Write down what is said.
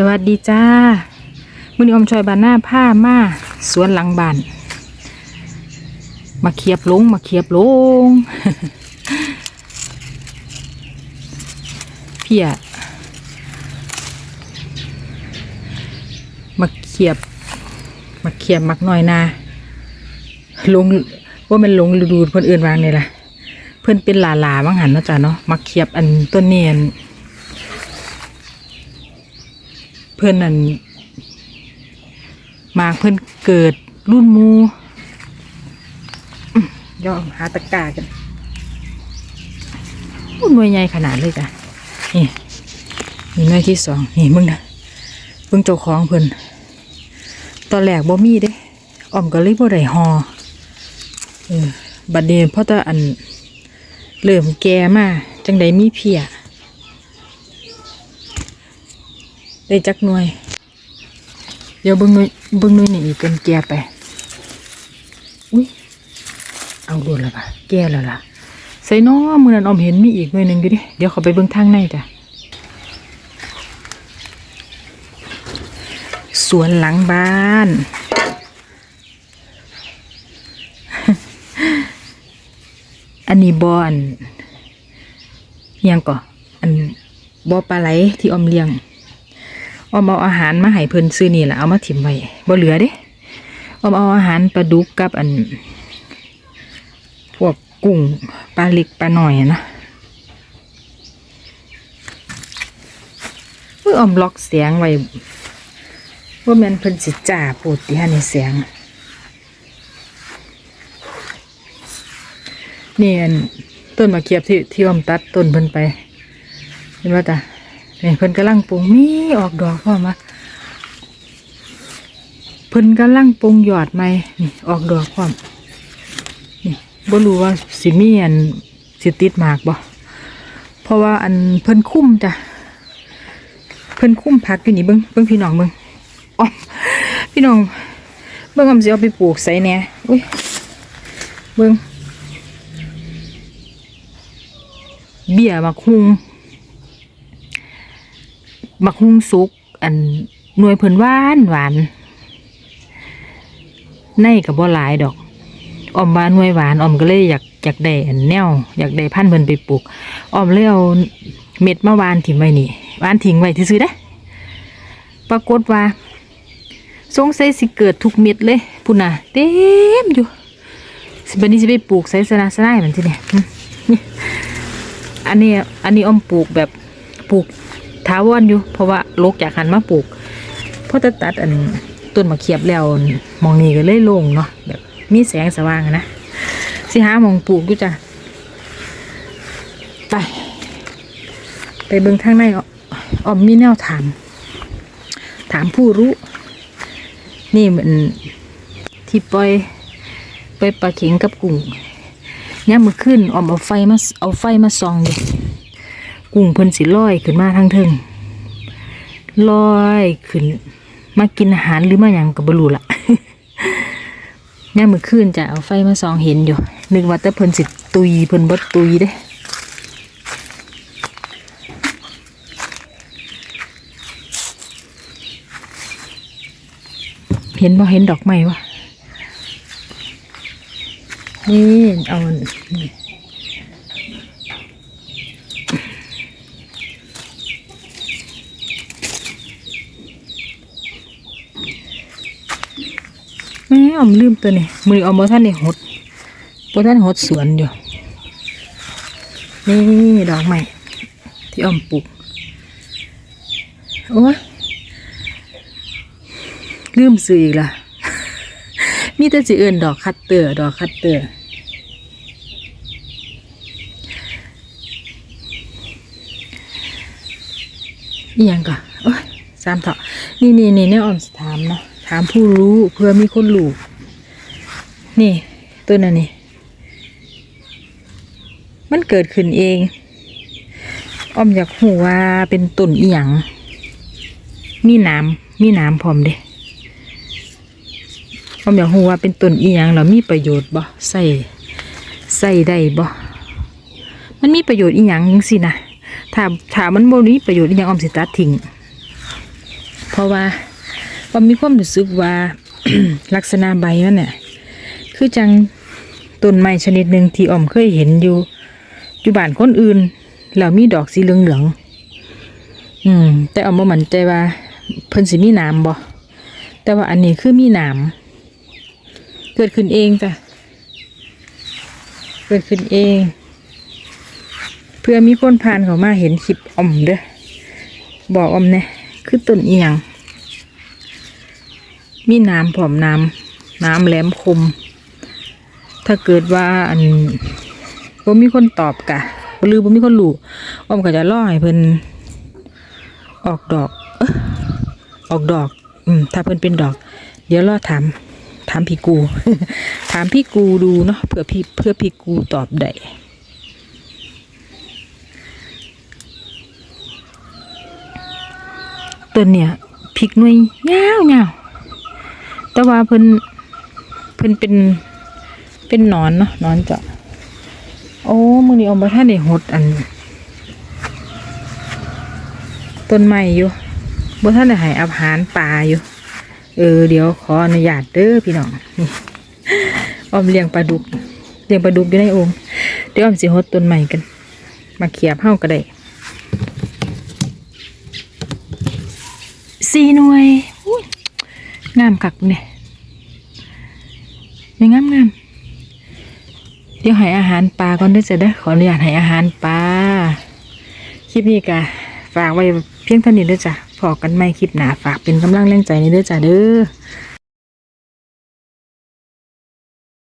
สวัสดีจ้ามือนี้อมชอยบานหน้าผ้ามาสวนหลังบ้าน มาเคียบลง มาเคียบลง เพียมาเคียบ มาเคียบมักหน่อยนาลงว่ามันลงฤดูเพื่อนอื่นวางนี่ล่ะ เพื่อนเป็นหลาหลาบ้างหันเนาะจ้ะเนาะมาเคียบอันต้นเนียน เพื่อนนั่นมาเพื่อนเกิดรุ่นมูย่อหาตะกากันอุ้ยหน่วยใหญ่ขนาดเลยจ้ะนี่นี่หน่วยที่สองนี่มึงนะเพิ่งเจ้าของเพิ่นตอนแรกบ่มีเด้อ่อมก็เลยบ่ได้ฮอเออบัดนี้เพราะแต่อันเริ่มแก่มาจังใดมีเพีย ได้จักหน่วย เดี๋ยวเบิ่งหน่วยเบิ่งหน่วยนี่อีกกันแก่ไป อุ้ยเอาโดนแล้วปะแก่แล้วล่ะใส่น้อมือนั้นอมเห็นมีอีกหน่วยหนึ่งอยู่ดิเดี๋ยวเขาไปเบิ่งทางในจ้ะสวนหลังบ้าน อันนี้บอนเฮียงก่ออันบอปลาไหลที่อมเลี้ยง ออมเอาอาหารมาให้เพิ่นซื้อนี่แหละเอามาถิ่มไว้บ่เหลือเด้ออมเอาอาหารปลาดุกกับอัน พวกกุ้งปลาเล็กปลาหน่อยนะเมื่อออมล็อกเสียงไว้ว่าแมันเพิ่นสิจ่าปวดที่ฮะในเสียง นี่อันต้นมะเขียบที่ที่ออมตัดต้นเพิ่นไป เห็นว่าจ้ะ นี่เพิ่นกำลังปรุงมีออกดอกพ่อมาเพิ่นกำลังปรุงหยอดใหมนี่ออกดอกพร้อมนี่บ่รู้ว่าสิมีอันสิติดหมากบ่เพราะว่าอันเพิ่นคุ้มจ้ะเพิ่นคุ้มผักอยู่นี่เบิ่งเบิ่งพี่น้องเบิ่งอ๋อพี่น้องเบิ่งอำสิเอาไปปลูกใส่แหน่อุ้ยเบิ่งเบี้ยมักฮุง มักฮุ้งสุก อันหน่วยเพิ่นหวานหวานในกับบ่หลายดอกออมว่าหน่วยหวานออมก็เลยอยากอยากได้อันแนวอยากได้พันธุ์เพิ่นไปปลูกออมเลยเอาเม็ดมาวานทิ้งไว้นี่วานทิ้งไว้ที่ซื่อๆเด้ปรากฏว่าสงสัยสิเกิดทุกเม็ดเลยพุ่นน่ะเต็มอยู่สิบัดนี้สิไปปลูกใส่สนาสนายมันสิเนี่ยหึนี่อันนี้อันนี้ออมปลูกแบบปลูก ท้าวอนอยู่ เพราะว่าลกจากหันมาปลูกเพราะจะตัดอันต้นมะเขียบแล้วมองนี่ก็เลยโล่งเนาะแบบมีแสงสว่างนะสิหามองปลูกดูจ้ะไป ไปเบิ่งทางในอ้อมมีแนวถาม ถามผู้รู้ นี่เหมือนที่ปล่อยไปลาเข็งกับกุ้งย่ามมือขึ้นออมเอาไฟมาเอาไฟมาส่องดิ กุ้งเพิ่นสิลอยขึ้นมาทางเทิงลอยขึ้น มากินอาหารหรือมาหยังก็บ่รู้ละย่ามมื้อคืนจะเอาไฟมาส่องเห็นอยู่นึกว่าแต่เพิ่นสิตุยเพิ่นบ่ตุยเด้เห็นบ่เห็นดอกไม้วะนี่เอา แม่ออมลืมตัวนี่มืออมบ่ท่านนี่หดบ่ท่านหดสวนอยู่ นี่ดอกใหม่ที่อมปลูก โอ้ยลืมซื้ออีกละมีแต่สิเอื่นดอกคัตเตอร์ ดอกคัตเตอร์อีหยังก่ะโอ้ยสามเถาะนี่นี่นี่เนี่ยออมสถามเนาะ ถามผู้รู้เพื่อมีคนรู้นี่ ตัวนั้นนี่ มันเกิดขึ้นเอง อ้อมอยากหูว่าเป็นต้นอีหยังมีน้ำมีน้ำพร้อมเด้อ้อมอยากหูว่าเป็นต้นอีหยังแล้วมีประโยชน์บ่ใส่ใส่ได้บ่มันมีประโยชน์อีหยังจังสินะถ้าถ้ามันบ่มีประโยชน์อีหยังอ้อมสิตัดทิ้งเพราะว่า ว่ามีความรู้สึกว่าลักษณะใบมันเนี่ยคือจังต้นไม้ชนิดหนึ่งที่อ่อมเคยเห็นอยู่อยู่บ้านคนอื่นแล้วมีดอกสีเหลืองๆอืม แต่อ่อมบ่มั่นใจว่า เพิ่นสิมีหนามบ่แต่ว่าอันนี้คือมีหนามเกิดขึ้นเองจ้ะเกิดขึ้นเอง เพื่อมีคนผ่านเขามาเห็นคลิปอ่อมเด้อบอกอ่อมเนี่ยคือต้นเอียง มีน้ำผอมน้ำน้ำแหลมคม ถ้าเกิดว่าอันบ่มีคนตอบกะหรือบ่มีคนรู้อ้อมก็จะล่อให้เพิ่นออกดอกเออออกดอก อืม ถ้าเพิ่นเป็นดอก เดี๋ยวรอถาม ถามพี่กู ถามพี่กูดูเนาะเพื่อพี่เพื่อพี่กูตอบได้ต้นเนี่ยพริกหน่วยยาวๆ แต่ว่าเพิ่นเพิ่นเป็นเป็นนอนเนาะนอนเจาะโอ้มือนี้เอามาท่านได้หดอัน ต้นไม้อยู่บ่ท่านได้ให้อาหารปลาอยู่ เออเดี๋ยวขออนุญาตเด้อพี่น้องนี่ออมเลี้ยงปลาดุกเลี้ยงปลาดุกอยู่ในโอ่งเดี๋ยวออมสิหดต้นไม้กัน มาเขียบเฮาก็ได้สี่หน่วยอุ้ย งามคักเนี่ยยังงามงามเดี๋ยวให้อาหารปลาก่อนด้วยจ้ะเด้อขออนุญาตให้อาหารปลาคลิปนี้ก็ฝากไว้เพียงเท่านี้เด้อจ้ะพอกันไม่คลิปหนาฝากเป็นกำลังแรงใจในเด้อจ้ะเด้อ